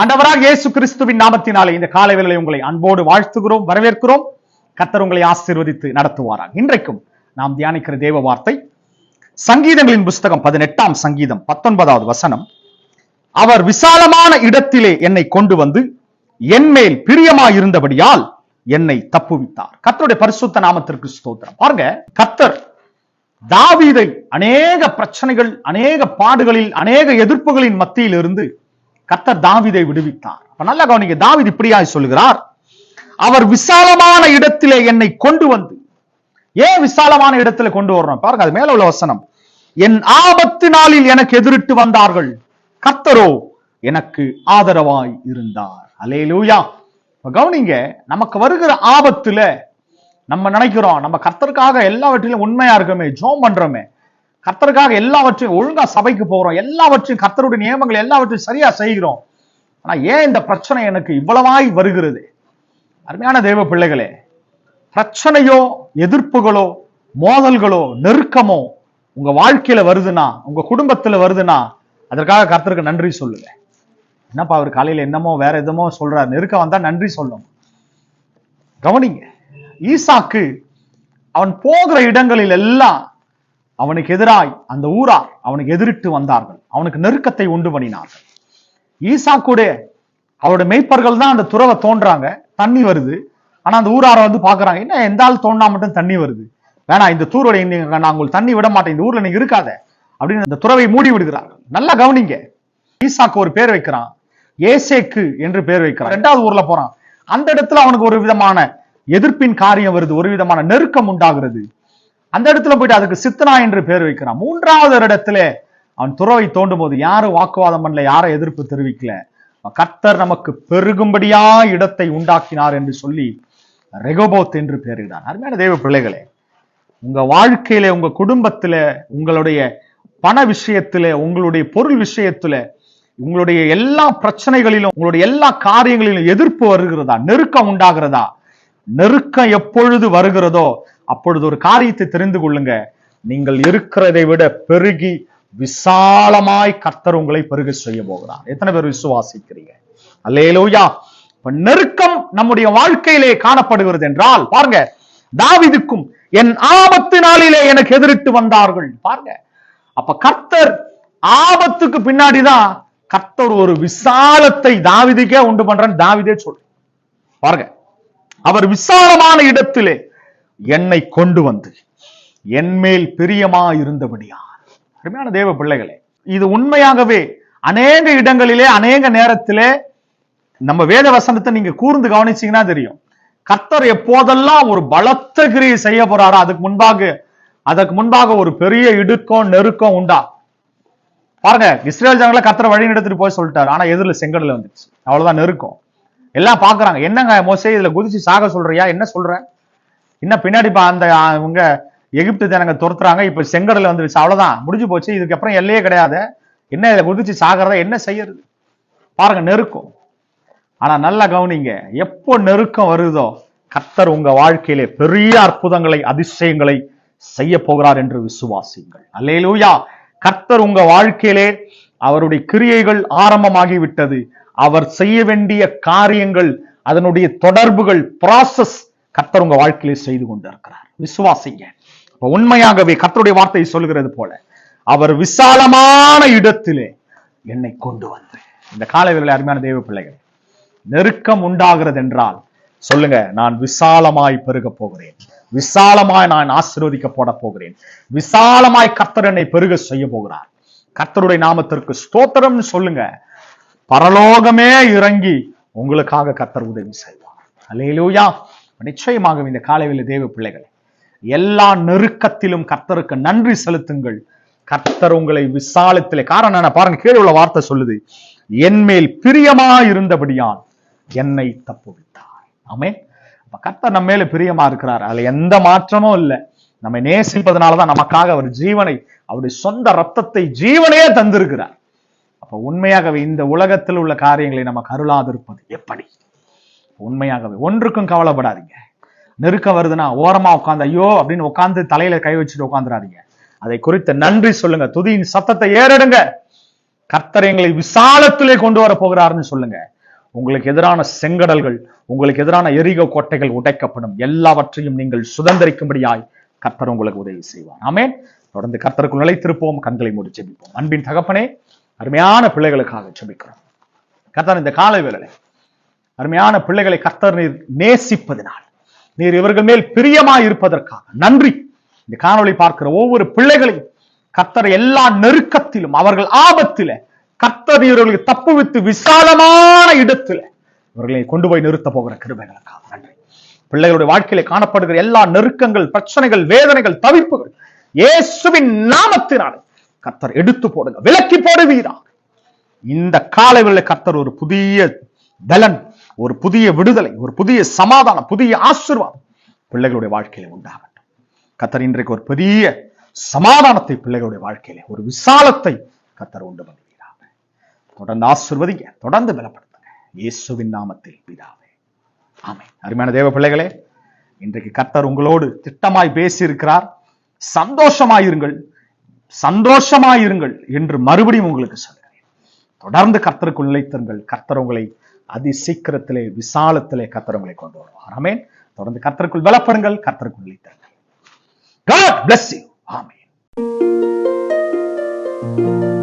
ஆண்டவராக இயேசு கிறிஸ்துவின் நாமத்தினாலே இந்த காலை வேளை உங்களை அன்போடு வாழ்த்துகிறோம் வரவேற்கிறோம். கத்தர் உங்களை ஆசீர்வதித்து நடத்துவாராம் இன்றைக்கும் நாம் தியானிக்கிற தேவ வார்த்தை சங்கீதங்களின் புஸ்தகம் பதினெட்டாம் சங்கீதம் பத்தொன்பதாவது வசனம். அவர் விசாலமான இடத்திலே என்னை கொண்டு வந்து என் மேல் பிரியமாயிருந்தபடியால் என்னை தப்புவித்தார். கத்தருடைய பரிசுத்த நாமத்திற்கு ஸ்தோத்திரம். பாருங்க கத்தர் தாவீதை அநேக பிரச்சனைகள் அநேக பாடுகளில் அநேக எதிர்ப்புகளின் மத்தியில் இருந்து கத்தர் தாவிதை விடுவித்தார். அப்ப நல்லா கவனிங்க தாவித் இப்படியாய் சொல்லுகிறார். அவர் விசாலமான இடத்திலே என்னை கொண்டு வந்து ஏன் விசாலமான இடத்துல கொண்டு வரணும் பாருங்க அது மேல உள்ள வசனம். என் ஆபத்து நாளில் எனக்கு எதிரிட்டு வந்தார்கள். கத்தரோ எனக்கு ஆதரவாய் இருந்தார். அலே லூயா கவனிங்க நமக்கு வருகிற ஆபத்துல நம்ம நினைக்கிறோம் நம்ம கர்த்தருக்காக எல்லாவற்றிலும் உண்மையா இருக்கோமே ஜோம் பண்றோமே. கர்த்தருக்காக எல்லாவற்றையும் ஒழுங்கா சபைக்கு போகிறோம் எல்லாவற்றையும் கர்த்தருடைய நியமங்கள் எல்லாவற்றையும் சரியா செய்கிறோம். ஆனா ஏன் இந்த பிரச்சனை எனக்கு இவ்வளவாய் வருகிறது? அருமையான தெய்வ பிள்ளைகளே பிரச்சனையோ எதிர்ப்புகளோ மோதல்களோ நெருக்கமோ உங்க வாழ்க்கையில வருதுன்னா உங்க குடும்பத்துல வருதுன்னா அதற்காக கர்த்தருக்கு நன்றி சொல்லுங்க. என்னப்பா அவர் காலையில என்னமோ வேற எதுமோ சொல்றாரு. நெருக்கம் வந்தா நன்றி சொல்லணும் கவனிங்க ஈசாக்கு அவன் போகிற இடங்களில் எல்லாம் அவனுக்கு எதிராய் அந்த ஊரார் அவனுக்கு எதிரிட்டு வந்தார்கள். அவனுக்கு நெருக்கத்தை உண்டு பண்ணினார்கள். ஈசாக்குடைய அவருடைய மெய்ப்பர்கள் தான் அந்த துறவை தோன்றாங்க. தண்ணி வருது. ஆனா அந்த ஊராரை வந்து பாக்குறாங்க என்ன எந்த ஆள் தோண்டா மட்டும் தண்ணி வருது? வேணாம் இந்த தூரோட நீங்க நான் உங்களுக்கு தண்ணி விட மாட்டேன். இந்த ஊர்ல நீங்க இருக்காத. அப்படின்னு அந்த துறவை மூடி விடுகிறார்கள். நல்லா கவனிங்க. ஈசாக்கு ஒரு பேர் வைக்கிறான். ஏசேக்கு என்று பேர் வைக்கிறான். ரெண்டாவது ஊர்ல போறான். அந்த இடத்துல அவனுக்கு ஒரு விதமான எதிர்ப்பின் காரியம் வருது. ஒரு விதமான நெருக்கம் உண்டாகிறது. அந்த இடத்துல போயிட்டு அதுக்கு சித்தனா என்று பேர் வைக்கிறான். மூன்றாவது இடத்துல அவன் துறவை தோண்டும் போது யாரும் வாக்குவாதம் பண்ணல யாரும் எதிர்ப்பு தெரிவிக்கல? கர்த்தர் நமக்கு பெருகும்படியா இடத்தை உண்டாக்கினார் என்று சொல்லி ரெகோபோத் என்று பெயரிடார் அருமையான தெய்வ பிள்ளைகளே உங்க வாழ்க்கையில உங்க குடும்பத்துல உங்களுடைய பண விஷயத்துல உங்களுடைய பொருள் விஷயத்துல உங்களுடைய எல்லா பிரச்சனைகளிலும் உங்களுடைய எல்லா காரியங்களிலும் எதிர்ப்பு வருகிறதா? நெருக்கம் உண்டாகிறதா? நெருக்கம் எப்பொழுது வருகிறதோ அப்பொழுது ஒரு காரியத்தை தெரிந்து கொள்ளுங்க. நீங்கள் இருக்கிறதை விட பெருகி விசாலமாய் கர்த்தர் உங்களை பெருக செய்ய போகிறார். எத்தனை பேர் விசுவாசிக்கிறீங்க? அல்லேலூயா. இப்ப நெருக்கம் நம்முடைய வாழ்க்கையிலே காணப்படுகிறது என்றால் பாருங்க தாவிதுக்கும் என் ஆபத்து நாளிலே எனக்கு எதிரிட்டு வந்தார்கள். பாருங்க அப்ப கர்த்தர் ஆபத்துக்கு பின்னாடிதான் கர்த்தர் ஒரு விசாலத்தை தாவிதுக்கே உண்டு பண்றேன்னு தாவிதே சொல்லு பாருங்க அவர் விசாலமான இடத்திலே என்னை கொண்டு வந்து என்மேல் பிரியமா இருந்தபடியார் அருமையான தேவ பிள்ளைகளே இது உண்மையாகவே அநேக இடங்களிலே அநேக நேரத்திலே நம்ம வேத வசனத்தை நீங்க கூர்ந்து கவனிச்சீங்கன்னா தெரியும். கர்த்தர் எப்போதெல்லாம் ஒரு பலத்த கிரியை செய்ய போறாரோ அதுக்கு முன்பாக அதற்கு முன்பாக ஒரு பெரிய இடுக்கம் நெருக்கம் உண்டா? பாருங்க இஸ்ரேல் ஜனங்களை கர்த்தர் வழி நடத்திட்டு போய் சொல்லிட்டாரு. ஆனா எதிரில் செங்கடல வந்துச்சு அவ்வளவுதான் நெருக்கம். எல்லாம் பாக்குறாங்க என்னங்க மோசே இதுல குதிச்சு சாக சொல்றியா? என்ன சொல்ற? இன்னும் பின்னாடி இப்போ அந்த அவங்க எகிப்து ஜனங்க துரத்துறாங்க. இப்போ செங்கடல வந்துருச்சு அவ்வளோதான் முடிஞ்சு போச்சு. இதுக்கப்புறம் எல்லையே கிடையாது. என்ன இதில் குதிச்சு சாகிறத என்ன செய்யறது? பாருங்க நெருக்கம். ஆனால் நல்லா கவனிங்க. எப்போ நெருக்கம் வருதோ கர்த்தர் உங்க வாழ்க்கையிலே பெரிய அற்புதங்களை அதிசயங்களை செய்ய போகிறார் என்று விசுவாசிங்கள் அல்லேலூயா. கர்த்தர் உங்க வாழ்க்கையிலே அவருடைய கிரியைகள் ஆரம்பமாகி விட்டது அவர் செய்ய வேண்டிய காரியங்கள் அதனுடைய தொடர்புகள் ப்ராசஸ் கர்த்தர் உங்க வாழ்க்கையிலே செய்து கொண்டிருக்கிறார். விசுவாசிங்க. உண்மையாகவே கர்த்தருடைய வார்த்தை சொல்கிறது போல அவர் விசாலமான இடத்திலே என்னை கொண்டு வந்து. இந்த காலைகளில் அருமையான தெய்வ பிள்ளைகள் நெருக்கம் உண்டாகிறது என்றால் சொல்லுங்க நான் விசாலமாய் பெருக போகிறேன். விசாலமாய் நான் ஆசீர்வதிக்கப்பட போகிறேன். விசாலமாய் கர்த்தர் என்னை பெருக செய்ய போகிறார். கர்த்தருடைய நாமத்திற்கு ஸ்தோத்திரம் சொல்லுங்க. பரலோகமே இறங்கி உங்களுக்காக கர்த்தர் உதவி செய்வார். அல்லேலூயா நிச்சயமாக இந்த காலையில் தேவ பிள்ளைகள். எல்லா நெருக்கத்திலும் கர்த்தருக்கு நன்றி செலுத்துங்கள். கர்த்தர் உங்களை விசாலத்திலே காரணம் என்ன? பாருங்க கீழே உள்ள வார்த்தை சொல்லுது. என் மேல் பிரியமா இருந்தபடியான் என்னை தப்புவித்தார். ஆமே அப்ப கர்த்தர் நம்ம மேல பிரியமா இருக்கிறார். அதுல எந்த மாற்றமும் இல்லை. நம்ம நேசிப்பதனாலதான் நமக்காக அவர் ஜீவனை அவருடைய சொந்த ரத்தத்தை ஜீவனையே தந்திருக்கிறார். அப்ப உண்மையாகவே இந்த உலகத்தில் உள்ள காரியங்களை நம்ம கருளாதிருப்பது எப்படி? உண்மையாகவே ஒன்றுக்கும் கவலைப்படாதீங்க. நெருக்கம் வருதுன்னா ஓரமா உட்காந்து ஐயோ! அப்படின்னு உட்காந்து தலையில கை வச்சுட்டு உட்காந்துடாதீங்க அதை குறித்து நன்றி சொல்லுங்க. துதியின் சத்தத்தை ஏறெடுங்க. கர்த்தர் எங்களை விசாலத்திலே கொண்டு வர போகிறாருன்னு சொல்லுங்க. உங்களுக்கு எதிரான செங்கடல்கள் உங்களுக்கு எதிரான எரிக கோட்டைகள் உடைக்கப்படும். எல்லாவற்றையும் நீங்கள் சுதந்திரிக்கும்படியாய் கர்த்தர் உங்களுக்கு உதவி செய்வார். ஆமே தொடர்ந்து கர்த்தருக்கு நிலைத்திருப்போம். கண்களை மூடி செபிப்போம் அன்பின் தகப்பனே அருமையான பிள்ளைகளுக்காக செபிக்கிறோம் கர்த்தர் இந்த காலை வேலை அருமையான பிள்ளைகளை கர்த்தர் நீர் நேசிப்பதினால். நீர் இவர்கள் மேல் பிரியமாய் இருப்பதற்காக நன்றி. இந்த காணொளி பார்க்கிற ஒவ்வொரு பிள்ளைகளையும் கர்த்தர் எல்லா நெருக்கத்திலும் அவர்கள் ஆபத்தில கர்த்தர் இவர்களுக்கு தப்புவித்து விசாலமான இடத்துல இவர்களை கொண்டு போய் நிறுத்த போகிற கிருபைகளுக்காக நன்றி. பிள்ளைகளுடைய வாழ்க்கையில காணப்படுகிற எல்லா நெருக்கங்கள் பிரச்சனைகள் வேதனைகள் தவிப்புகள் இயேசுவின் நாமத்தினாலே கர்த்தர் எடுத்து போடுங்க விலக்கி போடுவீராக. இந்த காலைகளில் கர்த்தர் ஒரு புதிய பலன் ஒரு புதிய விடுதலை ஒரு புதிய சமாதானம் புதிய ஆசீர்வாதம் பிள்ளைகளுடைய வாழ்க்கையில உண்டாகட்டும். கர்த்தர் இன்றைக்கு ஒரு பெரிய சமாதானத்தை பிள்ளைகளுடைய வாழ்க்கையில ஒரு விசாலத்தை கத்தர் உண்டு பண்ணுவீராக தொடர்ந்து ஆசிர்வதிங்க தொடர்ந்து பலப்படுத்துங்க. இயேசுவின் நாமத்தில் பிதாவே. ஆமை அருமையான தேவ பிள்ளைகளே இன்றைக்கு கர்த்தர் உங்களோடு திட்டமாய் பேசியிருக்கிறார். சந்தோஷமாயிருங்கள் சந்தோஷமாயிருங்கள் என்று மறுபடியும் உங்களுக்கு சொல்கிறேன் தொடர்ந்து கர்த்தருக்கு நிலைத்திருங்கள். கர்த்தர் உங்களை அதி சீக்கிரத்திலே விசாலத்திலே கர்த்தர் கொண்டு வருவார். ஆமேன். தொடர்ந்து கர்த்தருக்குள் பலப்படுங்கள் கர்த்தருக்குள் நிலைத்திருங்கள். God bless you.